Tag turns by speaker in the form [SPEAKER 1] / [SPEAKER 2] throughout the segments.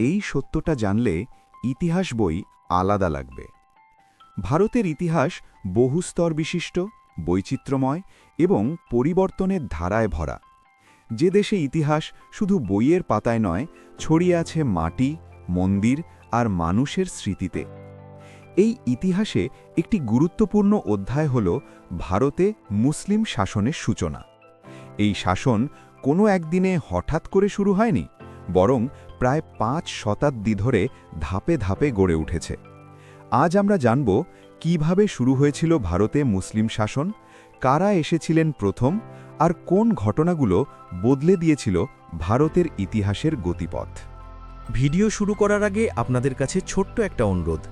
[SPEAKER 1] এই সত্যটা জানলে ইতিহাস বই আলাদা লাগবে। ভারতের ইতিহাস বহুস্তর বিশিষ্ট, বৈচিত্র্যময় এবং পরিবর্তনের ধারায় ভরা। যে দেশে ইতিহাস শুধু বইয়ের পাতায় নয়, ছড়িয়ে আছে মাটি, মন্দির আর মানুষের স্মৃতিতে। এই ইতিহাসে একটি গুরুত্বপূর্ণ অধ্যায় হল ভারতে মুসলিম শাসনের সূচনা। এই শাসন কোনো একদিনে হঠাৎ করে শুরু হয়নি, বরং প্রায় পাঁচ শতাব্দী ধরে ধাপে ধাপে গড়ে উঠেছে। আজ আমরা জানব কীভাবে শুরু হয়েছিল ভারতে মুসলিম শাসন, কারা এসেছিলেন প্রথম, আর কোন ঘটনাগুলো বদলে দিয়েছিল ভারতের ইতিহাসের গতিপথ।
[SPEAKER 2] ভিডিও শুরু করার আগে আপনাদের কাছে ছোট্ট একটা অনুরোধ।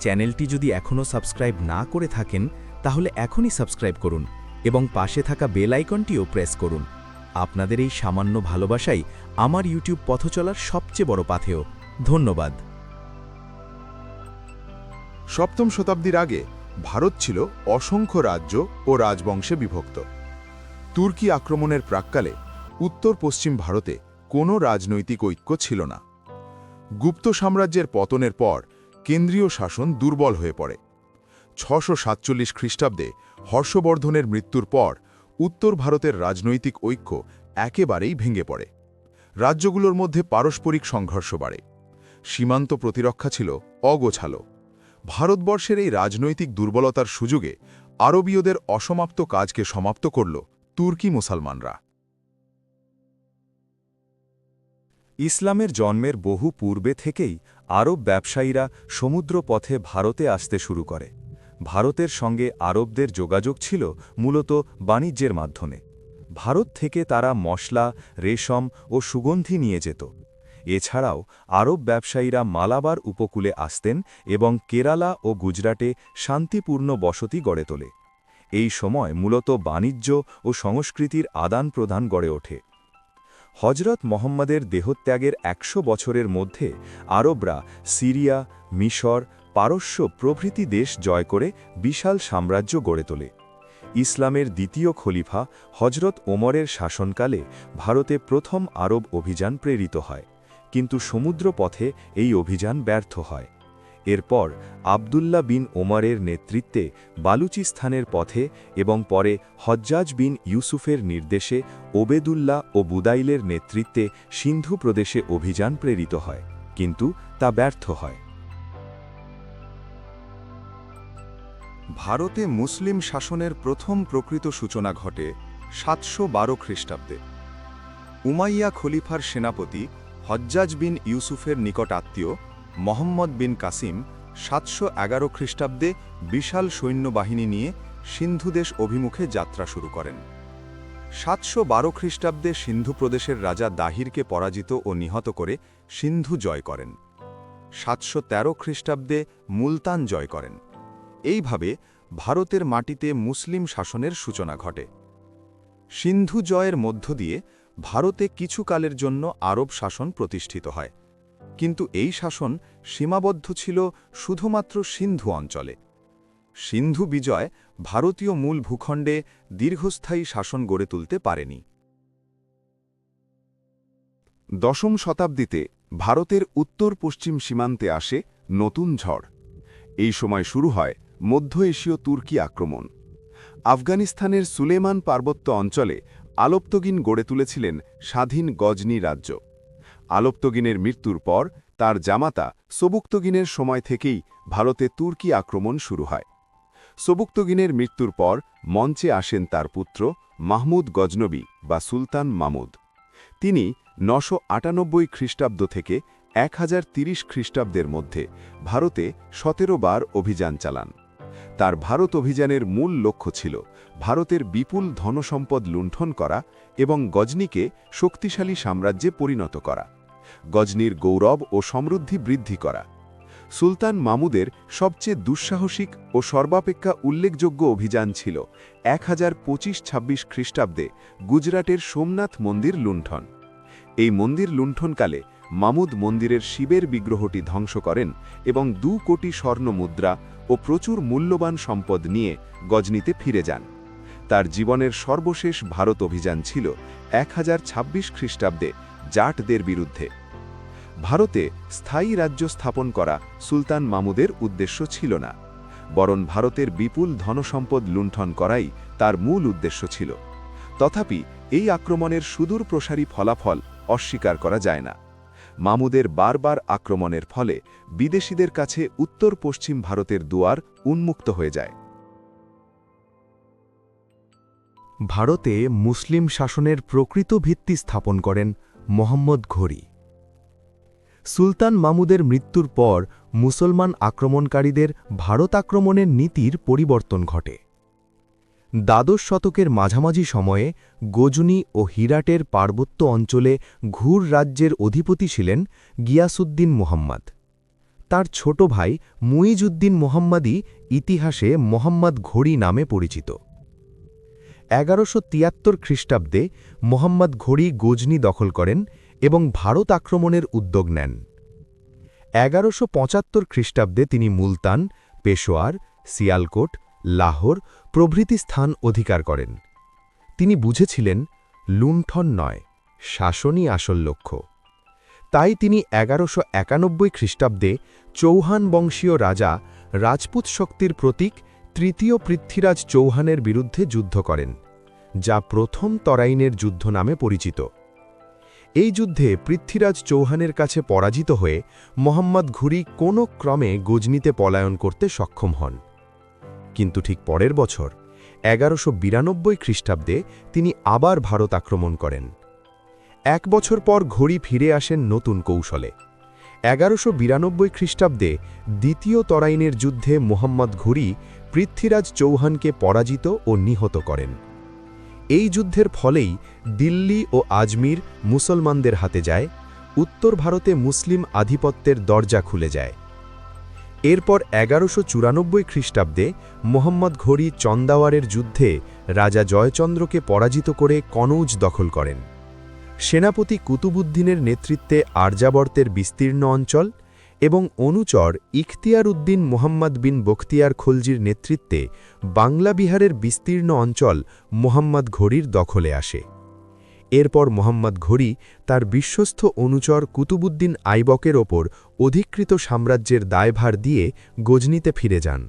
[SPEAKER 2] চ্যানেলটি যদি এখনও সাবস্ক্রাইব না করে থাকেন, তাহলে এখনই সাবস্ক্রাইব করুন এবং পাশে থাকা বেল আইকনটিও প্রেস করুন। আপনাদের এই সামান্য ভালোবাসাই আমার ইউটিউব পথ চলার সবচেয়ে বড় পাথেয়। ধন্যবাদ।
[SPEAKER 3] সপ্তম শতাব্দীর আগে ভারত ছিল অসংখ্য রাজ্য ও রাজবংশে বিভক্ত। তুর্কি আক্রমণের প্রাক্কালে উত্তর পশ্চিম ভারতে কোনো রাজনৈতিক ঐক্য ছিল না। গুপ্ত সাম্রাজ্যের পতনের পর কেন্দ্রীয় শাসন দুর্বল হয়ে পড়ে। ছশো সাতচল্লিশ খ্রিস্টাব্দে হর্ষবর্ধনের মৃত্যুর পর উত্তর ভারতের রাজনৈতিক ঐক্য একেবারেই ভেঙে পড়ে। রাজ্যগুলোর মধ্যে পারস্পরিক সংঘর্ষ বাড়ে। সীমান্ত প্রতিরক্ষা ছিল অগোছালো। ভারতবর্ষের এই রাজনৈতিক দুর্বলতার সুযোগে আরবীয়দের অসমাপ্ত কাজকে সমাপ্ত করল তুর্কি মুসলমানরা।
[SPEAKER 1] ইসলামের জন্মের বহু পূর্বে থেকেই আরব ব্যবসায়ীরা সমুদ্র পথে ভারতে আসতে শুরু করে। ভারতের সঙ্গে আরবদের যোগাযোগ ছিল মূলত বাণিজ্যের মাধ্যমে। ভারত থেকে তারা মশলা, রেশম ও সুগন্ধি নিয়ে যেত। এছাড়াও আরব ব্যবসায়ীরা মালাবার উপকূলে আসতেন এবং কেরালা ও গুজরাটে শান্তিপূর্ণ বসতি গড়ে তোলে। এই সময় মূলত বাণিজ্য ও সংস্কৃতির আদান প্রদান গড়ে ওঠে। হজরত মোহাম্মদের দেহত্যাগের একশো বছরের মধ্যে আরবরা সিরিয়া, মিশর পারস্য প্রভৃতি দেশ জয় করে বিশাল সাম্রাজ্য গড়ে তোলে। ইসলামের দ্বিতীয় খলিফা হজরত ওমরের শাসনকালে ভারতে প্রথম আরব অভিযান প্রেরিত হয়, কিন্তু সমুদ্র পথে এই অভিযান ব্যর্থ হয়। এরপর আবদুল্লা বিন ওমরের নেতৃত্বে বালুচিস্তানের পথে এবং পরে হজ্জাজ বিন ইউসুফের নির্দেশে ওবেদুল্লাহ ও বুদাইলের নেতৃত্বে সিন্ধু প্রদেশে অভিযান প্রেরিত হয়, কিন্তু তা ব্যর্থ হয়। ভারতে মুসলিম শাসনের প্রথম প্রকৃত সূচনা ঘটে সাতশো বারো খ্রিস্টাব্দে। উমাইয়া খলিফার সেনাপতি হজ্জাজ বিন ইউসুফের নিকট আত্মীয় মোহাম্মদ বিন কাসিম সাতশো এগারো খ্রিস্টাব্দে বিশাল সৈন্যবাহিনী নিয়ে সিন্ধুদেশ অভিমুখে যাত্রা শুরু করেন। সাতশো বারো খ্রিস্টাব্দে সিন্ধু প্রদেশের রাজা দাহিরকে পরাজিত ও নিহত করে সিন্ধু জয় করেন। সাতশো তেরো খ্রিস্টাব্দে মুলতান জয় করেন। এইভাবে ভারতের মাটিতে মুসলিম শাসনের সূচনা ঘটে। সিন্ধু জয়ের মধ্য দিয়ে ভারতে কিছুকালের জন্য আরব শাসন প্রতিষ্ঠিত হয়। কিন্তু এই শাসন সীমাবদ্ধ ছিল শুধুমাত্র সিন্ধু অঞ্চলে। সিন্ধু বিজয় ভারতীয় মূল ভূখণ্ডে দীর্ঘস্থায়ী শাসন গড়ে তুলতে পারেনি। দশম শতাব্দীতে ভারতের উত্তর পশ্চিম সীমান্তে আসে নতুন ঝড়। এই সময় শুরু হয় মধ্য এশীয় তুর্কি আক্রমণ। আফগানিস্তানের সুলেমান পার্বত্য অঞ্চলে আলোপ্তগিন গড়ে তুলেছিলেন স্বাধীন গজনি রাজ্য। আলোপ্তগিনের মৃত্যুর পর তার জামাতা সবুক্তগিনের সময় থেকেই ভারতে তুর্কি আক্রমণ শুরু হয়। সবুক্তগিনের মৃত্যুর পর মঞ্চে আসেন তার পুত্র মাহমুদ গজনবী বা সুলতান মামুদ। তিনি নশো আটানব্বই খ্রিস্টাব্দ থেকে এক হাজার খ্রিস্টাব্দের মধ্যে ভারতে সতেরো বার অভিযান চালান। তার ভারত অভিযানের মূল লক্ষ্য ছিল ভারতের বিপুল ধনসম্পদ লুণ্ঠন করা এবং গজনীকে শক্তিশালী সাম্রাজ্যে পরিণত করা, গজনীর গৌরব ও সমৃদ্ধি বৃদ্ধি করা। সুলতান মামুদের সবচেয়ে দুঃসাহসিক ও সর্বাপেক্ষা উল্লেখযোগ্য অভিযান ছিল এক হাজার পঁচিশ ছাব্বিশ খ্রিস্টাব্দে গুজরাটের সোমনাথ মন্দির লুণ্ঠন। এই মন্দির লুণ্ঠনকালে মামুদ মন্দিরের শিবের বিগ্রহটি ধ্বংস করেন এবং দু কোটি স্বর্ণ মুদ্রা ও প্রচুর মূল্যবান সম্পদ নিয়ে গজনীতে ফিরে যান। তার জীবনের সর্বশেষ ভারত অভিযান ছিল এক হাজার ছাব্বিশ খ্রিস্টাব্দে জাটদের বিরুদ্ধে। ভারতে স্থায়ী রাজ্য স্থাপন করা সুলতান মামুদের উদ্দেশ্য ছিল না, বরং ভারতের বিপুল ধনসম্পদ লুণ্ঠন করাই তার মূল উদ্দেশ্য ছিল। তথাপি এই আক্রমণের সুদূর প্রসারী ফলাফল অস্বীকার করা যায় না। মামুদের বারবার আক্রমণের ফলে বিদেশিদের কাছে উত্তর পশ্চিম ভারতের দুয়ার উন্মুক্ত হয়ে যায়।
[SPEAKER 2] ভারতে মুসলিম শাসনের প্রকৃত ভিত্তি স্থাপন করেন মোহাম্মদ ঘড়ি সুলতান মামুদের মৃত্যুর পর মুসলমান আক্রমণকারীদের ভারত আক্রমণের নীতির পরিবর্তন ঘটে। দ্বাদশ শতকের মাঝামাঝি সময়ে গজনি ও হিরাটের পার্বত্য অঞ্চলে ঘুর রাজ্যের অধিপতি ছিলেন গিয়াসুদ্দিন মোহাম্মদ। তার ছোট ভাই মুইজুদ্দিন মোহাম্মদই ইতিহাসে মোহাম্মদ ঘড়ি নামে পরিচিত। এগারোশো তিয়াত্তর খ্রিস্টাব্দে মোহাম্মদ ঘড়ি গজনি দখল করেন এবং ভারত আক্রমণের উদ্যোগ নেন। এগারোশো পঁচাত্তর খ্রিস্টাব্দে তিনি মুলতান, পেশোয়ার সিয়ালকোট লাহোর প্রভৃতি স্থান অধিকার করেন। তিনি বুঝেছিলেন, লুণ্ঠন নয়, শাসনই আসল লক্ষ্য। তাই তিনি এগারোশো একানব্বই খ্রিস্টাব্দে চৌহান বংশীয় রাজা রাজপুত শক্তির প্রতীক তৃতীয় পৃথ্বীরাজ চৌহানের বিরুদ্ধে যুদ্ধ করেন, যা প্রথম তরাইনের যুদ্ধ নামে পরিচিত। এই যুদ্ধে পৃথ্বীরাজ চৌহানের কাছে পরাজিত হয়ে মোহাম্মদ ঘুরি কোনো ক্রমে গজনিতে পলায়ন করতে সক্ষম হন। কিন্তু ঠিক পরের বছর, এগারোশো বিরানব্বই খ্রিস্টাব্দে তিনি আবার ভারত আক্রমণ করেন। এক বছর পর ঘড়ি ফিরে আসেন নতুন কৌশলে। এগারোশো বিরানব্বই খ্রিস্টাব্দে দ্বিতীয় তরাইনের যুদ্ধে মোহাম্মদ ঘুরি পৃথ্বীরাজ চৌহানকে পরাজিত ও নিহত করেন। এই যুদ্ধের ফলেই দিল্লি ও আজমির মুসলমানদের হাতে যায়, উত্তর ভারতে মুসলিম আধিপত্যের দরজা খুলে যায়। এরপর এগারোশো চুরানব্বই খ্রিস্টাব্দে মোহাম্মদ ঘড়ি চন্দাওয়ারের যুদ্ধে রাজা জয়চন্দ্রকে পরাজিত করে কনৌজ দখল করেন। সেনাপতি কুতুবুদ্দিনের নেতৃত্বে আর্যাবর্তের বিস্তীর্ণ অঞ্চল এবং অনুচর ইখতিয়ার উদ্দিন মোহাম্মদ বিন বখতিয়ার খলজির নেতৃত্বে বাংলা বিহারের বিস্তীর্ণ অঞ্চল মোহাম্মদ ঘড়ির দখলে আসে। এরপর মোহাম্মদ ঘড়ি তার বিশ্বস্ত অনুচর কুতুবুদ্দিন আইবকের ওপর অধিকৃত সাম্রাজ্যের দায়ভার দিয়ে গজনিতে ফিরে যান।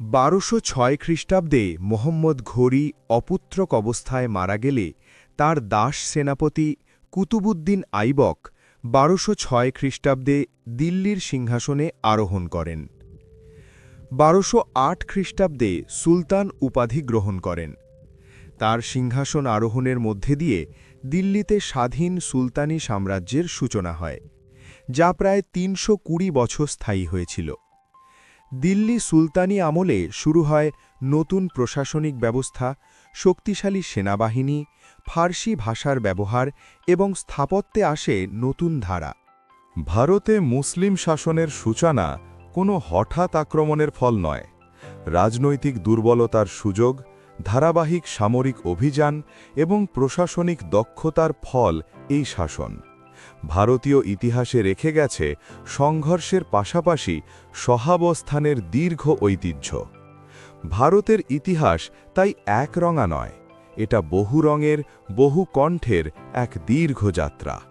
[SPEAKER 2] বারোশো ছয় খ্রিস্টাব্দে মোহাম্মদ ঘড়ি অপুত্রক অবস্থায় মারা গেলে তার দাস সেনাপতি কুতুবুদ্দিন আইবক বারোশো ছয় খ্রিস্টাব্দে দিল্লির সিংহাসনে আরোহণ করেন। বারোশো আট খ্রিস্টাব্দে সুলতান উপাধি গ্রহণ করেন। তার সিংহাসন আরোহণের মধ্যে দিয়ে দিল্লিতে স্বাধীন সুলতানি সাম্রাজ্যের সূচনা হয়, যা প্রায় তিনশো কুড়ি বছর স্থায়ী হয়েছিল। দিল্লি সুলতানি আমলে শুরু হয় নতুন প্রশাসনিক ব্যবস্থা, শক্তিশালী সেনাবাহিনী, ফার্সি ভাষার ব্যবহার এবং স্থাপত্যে আসে নতুন ধারা।
[SPEAKER 3] ভারতে মুসলিম শাসনের সূচনা কোনো হঠাৎ আক্রমণের ফল নয়। রাজনৈতিক দুর্বলতার সুযোগ ধারাবাহিক সামরিক অভিযান এবং প্রশাসনিক দক্ষতার ফল এই শাসন। ভারতীয় ইতিহাসে রেখে গেছে সংঘর্ষের পাশাপাশি সহাবস্থানের দীর্ঘ ঐতিহ্য। ভারতের ইতিহাস তাই এক রঙা নয়, এটা বহু রঙের, বহু কণ্ঠের এক দীর্ঘ যাত্রা।